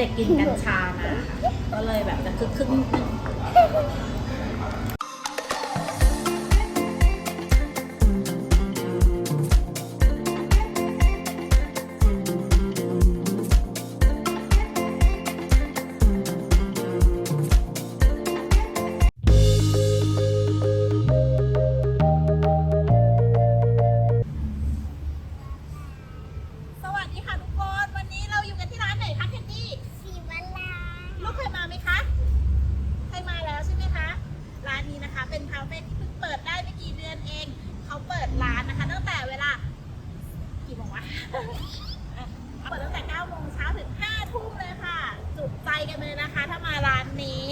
เด็กกินกัญชานะ ก็เลยแบบจะคึกคึก กันเลยนะคะ ถ้ามาร้านนี้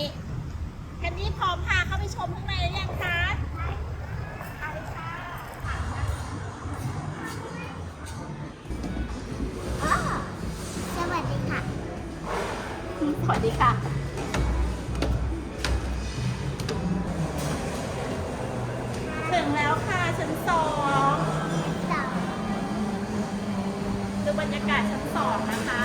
แคนดี้พร้อมพาเข้าไปชมข้างในหรือยังคะสวัสดีค่ะ สวัสดีค่ะ ถึงแล้วค่ะชั้นสองดูบรรยากาศชั้นสองนะคะ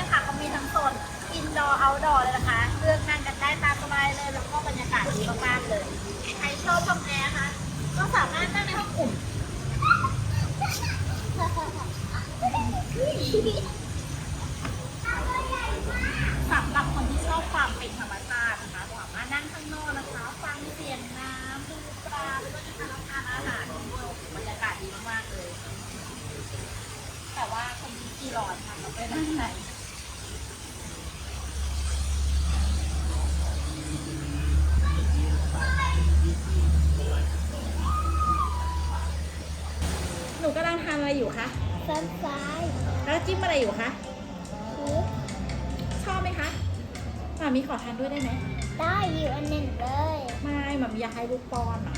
นะคะเขามีทั้งโซนอินดอร์เอาท์ดอร์เลยนะคะ เลือกนั่งกันได้ตามสบายเลยแล้วก็บรรยากาศดีมากๆเลยใครชอบห้องแอร์คะก็สามารถนั่งในห้องอุ่นสำหรับคนที่ชอบความเป็นธรรมชาตินะคะสามารถนั่งข้างนอกนะคะฟังเสียงน้ำดูปลาแล้วก็นะทานอาหารด้วยบรรยากาศดีมากๆเลย แต่ว่าคนที่กี่ร้อนค่ะเราไปนั่งไหน หนูกำลังทานอะไรอยู่คะแฟนฟรายแล้วจิ้มอะไรอยู่คะซุปชอบไหมคะมามีขอทานด้วยได้ไหมได้อยู่อันหนึ่งเลย ไม่มามีอยากให้ลูกปอนอะ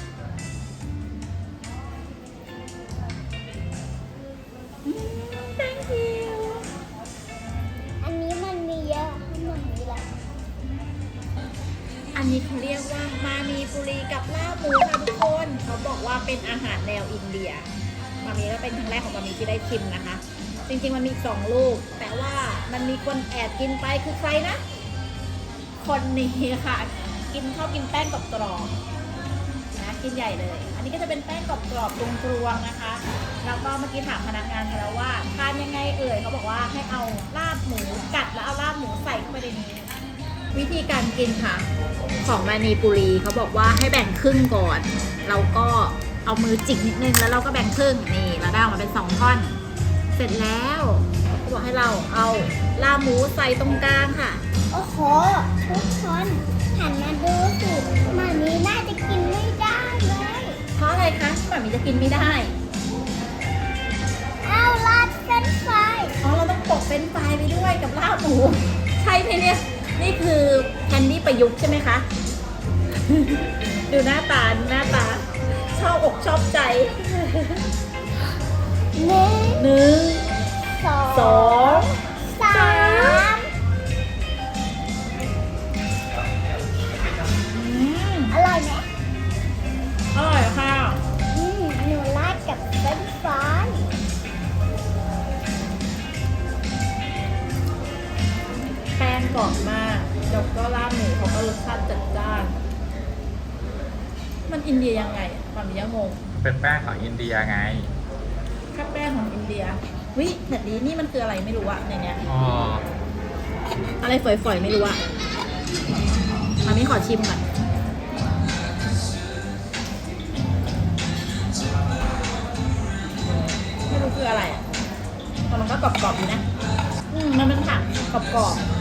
เป็นอาหารแนวอินเดียมามีก็เป็นครั้งแรกของมามีที่ได้ชิมนะคะ จริงๆมันมีสองลูก แต่ว่ามันมีคนแอบกินไปคือใครนะ คนนี้ค่ะ กินชอบกินแป้งกรอบๆนะกินใหญ่เลย อันนี้ก็จะเป็นแป้งกรอบๆกรวงๆนะคะแล้วก็เมื่อกี้ถามพนักงานไปแล้วว่าทานยังไงเอ่ยเขาบอกว่าให้เอาลาบหมูกัดแล้วเอาลาบหมูใส่เข้าไปในนี้วิธีการกินค่ะ ของมานีปุรีเขาบอกว่าให้แบ่งครึ่งก่อนเราก็ เอามือจิกนิดนึงแล้วเราก็แบ่งครึ่งนี่เราได้ออกมาเป็นสองท่อน เสร็จแล้วเขาบอกให้เราเอาลาบหมูใส่ตรงกลางค่ะ โอ้โห ทุกคนหันมาดูสิมันนี้น่าจะกินไม่ได้เลยเพราะอะไรคะที่หมามีจะกินไม่ได้เอาลาดเฟรนช์ฟรายอ๋อเราต้องปกเป็นไฟรายไปด้วยกับลาบหมูใช่ไหมเนี่ยนี่คือแคนดี้ประยุกต์ใช่ไหมคะ ดูหน้าตาดูหน้าตา ชอบอกชอบใจหนึ่งหนึ่งสองสองสามอืมอร่อยไหมอร่อยค่ะอืมหนูราดกับเฟรนช์ฟรายแป้งกรอบมากแล้วก็ลาบหมูเขาก็รสชาติจัดจ้าน มันอินเดียยังไง อะความยังงงเป็นแป้งของอินเดียไงข้าวแป้งของอินเดียวิแบบนี้นี่มันคืออะไรไม่รู้อะในเนี้ยอ๋ออะไรฝอยๆไม่รู้อะมามีขอชิมก่อนไม่รู้คืออะไรอะแต่มันก็กรอบๆอยู่นะอืมมันเป็นผักกรอบๆ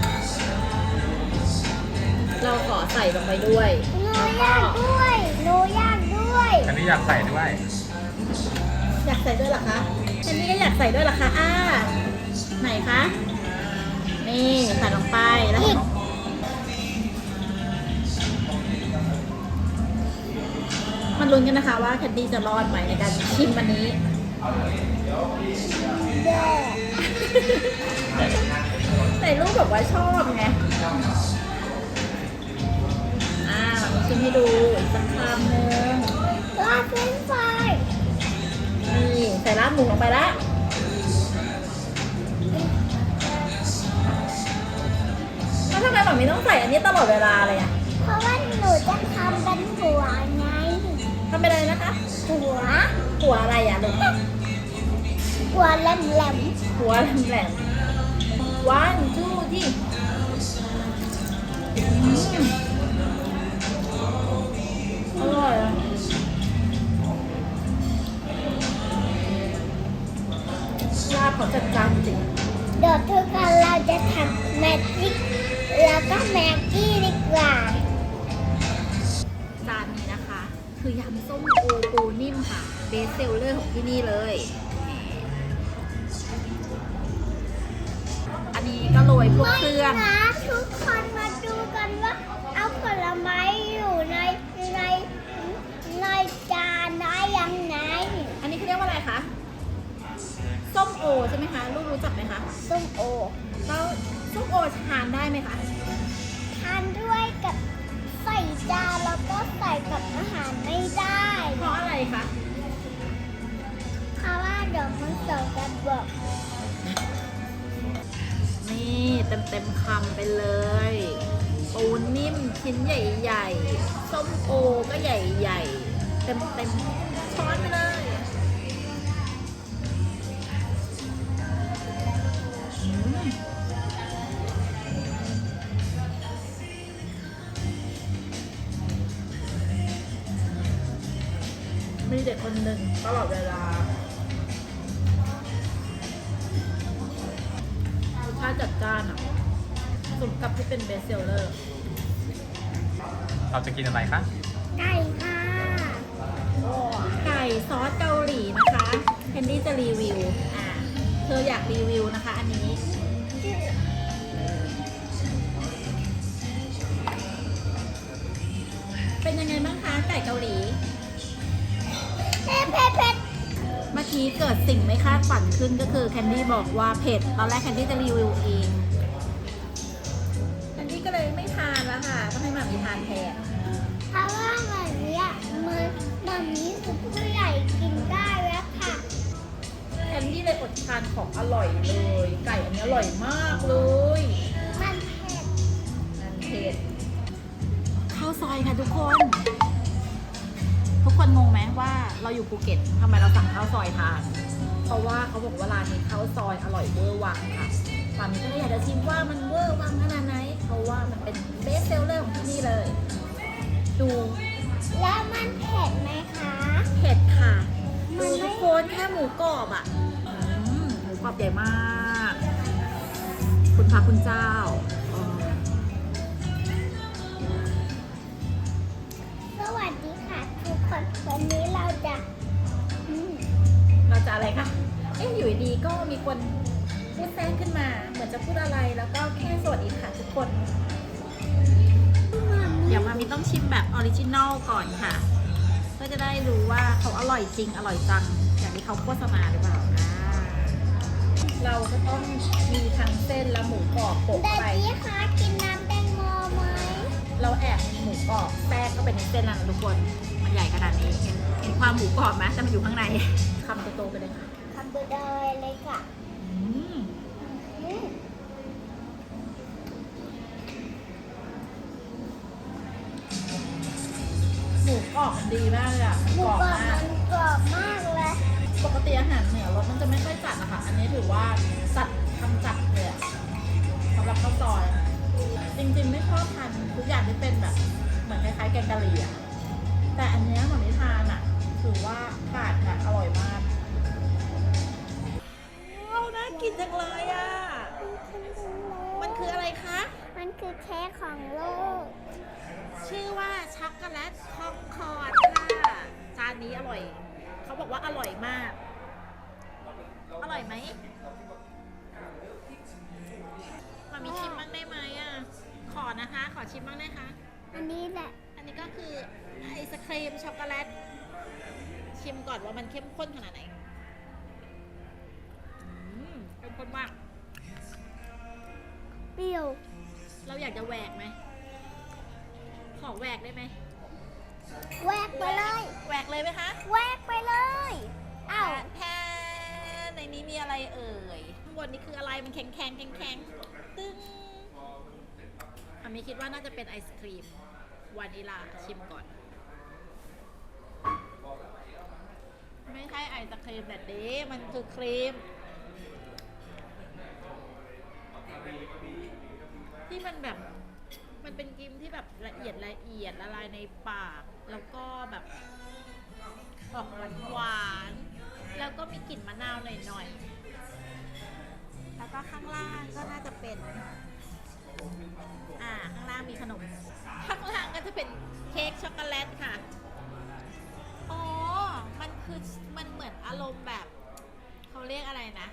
เราขอใส่ลงไปด้วยหนูแล้วอก็ยากด้วยหนูอยากด้วย อันนี้อยากใส่ด้วยอยากใส่ด้วยเหรอคะฉันนี่ก็อยากใส่ด้วยเหรอคะอ่าไหนคะ นี่ใส่ลงไปแล้วอีกมันลุ้นกันนะคะว่าแคนดี้จะรอดไหมในการชิมวันนี้เด้อใส่รูปแบบว่าชอบไง อ่าเรามีชิมให้ดูอีกสักคำหนึ่ง ลาดเฟรนช์ฟรายนี่ใส่ลาบหมูลงไปแล้วแล้วทำไมแบบนี้ต้องใส่อันนี้ตลอดเวลาเลยอะเพราะว่าหนูจะทำเป็นหัวไงทำไปเลยนะคะ หัว หัวอะไรอะลูกหัวแหลมแหลมหัวแหลมๆ one two ที่อร่อยอะ ขาจัดจานจริงๆเดี๋ยวทุกคนเราจะทำแมจิกแล้วก็แม็กกี้ดีกว่า จานนี้นะคะ คือยำส้มโอปูนิ่มค่ะ เบสเซลเลอร์ของที่นี่เลย อันนี้ก็โรยพวกเครื่องไม่นะทุกคนมาดูกันว่า โอใช่ไหมคะลูกรู้จักไหมคะส้มโอแล้วส้มโอทานได้ไหมคะทานด้วยกับใส่จานแล้วก็ใส่กับอาหารไม่ได้ เพราะอะไรคะเพราะว่าเดี๋ยวมันสกปรกนี่เต็มเต็มๆคำไปเลยปูนิ่มชิ้นใหญ่ๆส้มโอก็ใหญ่ๆเต็มเต็มๆช้อนไปเลย ตลอดเวลารสชาติจัดจ้านอะสมกับที่เป็นเบสเซลเลอร์เราจะกินอะไรคะ ไก่ค่ะ ไก่ซอสเกาหลีนะคะแคนดี้จะจะรีวิว อ่า เธออยากรีวิวนะคะ อันนี้ เป็นยังไงบ้างคะ ไก่เกาหลี เผ็ดเผ็ดเผ็ดเมื่อกี้เกิดสิ่งไม่คาดฝันขึ้นก็คือแคนดี้บอกว่าเผ็ด ตอนแรกแคนดี้จะรีวิวเอง แคนดี้ก็เลยไม่ทานแล้วค่ะต้องให้หมามีทานแทนเพราะว่าแบบนี้มันมันนี้คือผู้ใหญ่กินได้แล้วค่ะ แคนดี้เลยอดทานของอร่อยเลย ไก่อันนี้อร่อยมากเลย มันเผ็ดนั่นเผ็ดข้าวซอยค่ะทุกคนทุก คนงงไหมว่าเราอยู่ภูเก็ตทำไมเราสั่งข้าวซอยทาน เพราะว่าเขาบอกว่าร้านนี้ข้าวซอยอร่อยเวอร์วังค่ะตอนนี้ก็เลยอยากจะชิมว่ามันเวอร์วังขนาดไหน เพราะว่ามันเป็นเบสเซลเลอร์ของที่นี่เลย ดู แล้วมันเผ็ดไหมคะ เผ็ดค่ะมัดูนไม่ทุกคนแค่หมูกรอบอะอืมหมูกรอบใหญ่มาก คุณพระคุณเจ้า วันนี้เราจะอืมเราจะอะไรคะเอ๊ะอยู่ดีๆก็มีคนพูดแทรกขึ้นมา เหมือนจะพูดอะไรแล้วก็แค่สวัสดีค่ะทุกคนเดี๋ยวมามีต้องชิมแบบออริจินอลก่อนค่ะ เพื่อจะได้รู้ว่าเขาอร่อยจริงอร่อยจัง อย่างที่เขาโฆษณาหรือเปล่าอ่าเราก็ต้องมีทั้งเส้นและหมูกรอบโปะเด็กไปนี่คะกินน้ำแตงโมไหมเราแอบมีหมูกรอบแทรกเข้าไปในเส้นแล้วนะทุกคนมัน ใหญ่ขนาดนี้ เห็นเห็นความหมูกรอบไหมแต่มันอยู่ข้างในคำโตๆไปเลยค่ะทำไปเลยเลยค่ะอืมอืมหมูกรอบมันดีมากเลยอะหมูกรอบกรอบมาก มันกรอบมากเลย ปกติอาหารเหนือรสมันจะไม่ค่อยจัดนะคะอันนี้ถือว่าจัดทำจัดเลยอะสำหรับข้าวซอย จริงๆไม่ชอบทานทุกอย่างที่เป็นแบบ เหมือนคล้ายๆแกงกะหรี่อะ แต่อันเนี้ยหมอนิทานอะถือว่าผ่านค่ะอร่อยมากว้าวน่ากินจังเลยอะมันคืออะไรคะ มันคือเค้กของโลก ชื่อว่าช็อกโกแลตคองคอร์ดค่ะ จานนี้อร่อย เขาบอกว่าอร่อยมาก อร่อยไหมมามีชิมบ้างได้ไหมอะ ขอนะคะ ขอชิมบ้างได้คะ อันนี้แหละอั นนี้ก็คือไอศครีมช็อกโกแลต ชิมก่อนว่ามันเข้มข้นขนาดไหนอืมเข้มข้นมาก เปรี้ยว เราอยากจะแหวกไหม ขอแหวกได้ไหมแวกไปเลย แหวกเลยไหมคะแวกไปเลย อ้าวแทนในนี้มีอะไรเอ่ย ข้างบนนี้คืออะไร มันแข็งแข็งแข็งแข็งตึ้งอามีคิดว่าน่าจะเป็นไอศครีม วานิลาชิมก่อน ไม่ใช่ไอศครีมแบบนี้มันคือครีม ที่มันแบบ มันเป็นครีมที่แบบละเอียดละเอียดละลายในปาก แล้วก็แบบออกหวานหวาน แล้วก็มีกลิ่นมะนาวหน่อยๆ แล้วก็ข้างล่างก็น่าจะเป็น อ่าข้างล่างมีขนม ข้างล่างก็จะเป็นเค้กช็อกโกแลตค่ะ อ๋อ มันคือมันเหมือนอารมณ์แบบเขาเรียกอะไรนะ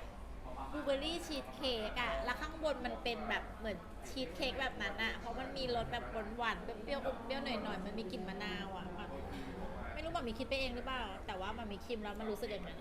บลูเบอรี่ชีสเค้กอะแล้วข้างบนมันเป็นแบบเหมือนชีสเค้กแบบนั้นอะเพราะมันมีรสแบบหวานๆเปรี้ยวๆอมเปรี้ยวหน่อยๆ มันมีกลิ่นมะนาวอะไม่รู้มันมีคิดไปเองหรือเปล่า แต่ว่ามันมีคิมแล้วมันรู้สึกอย่างนั้น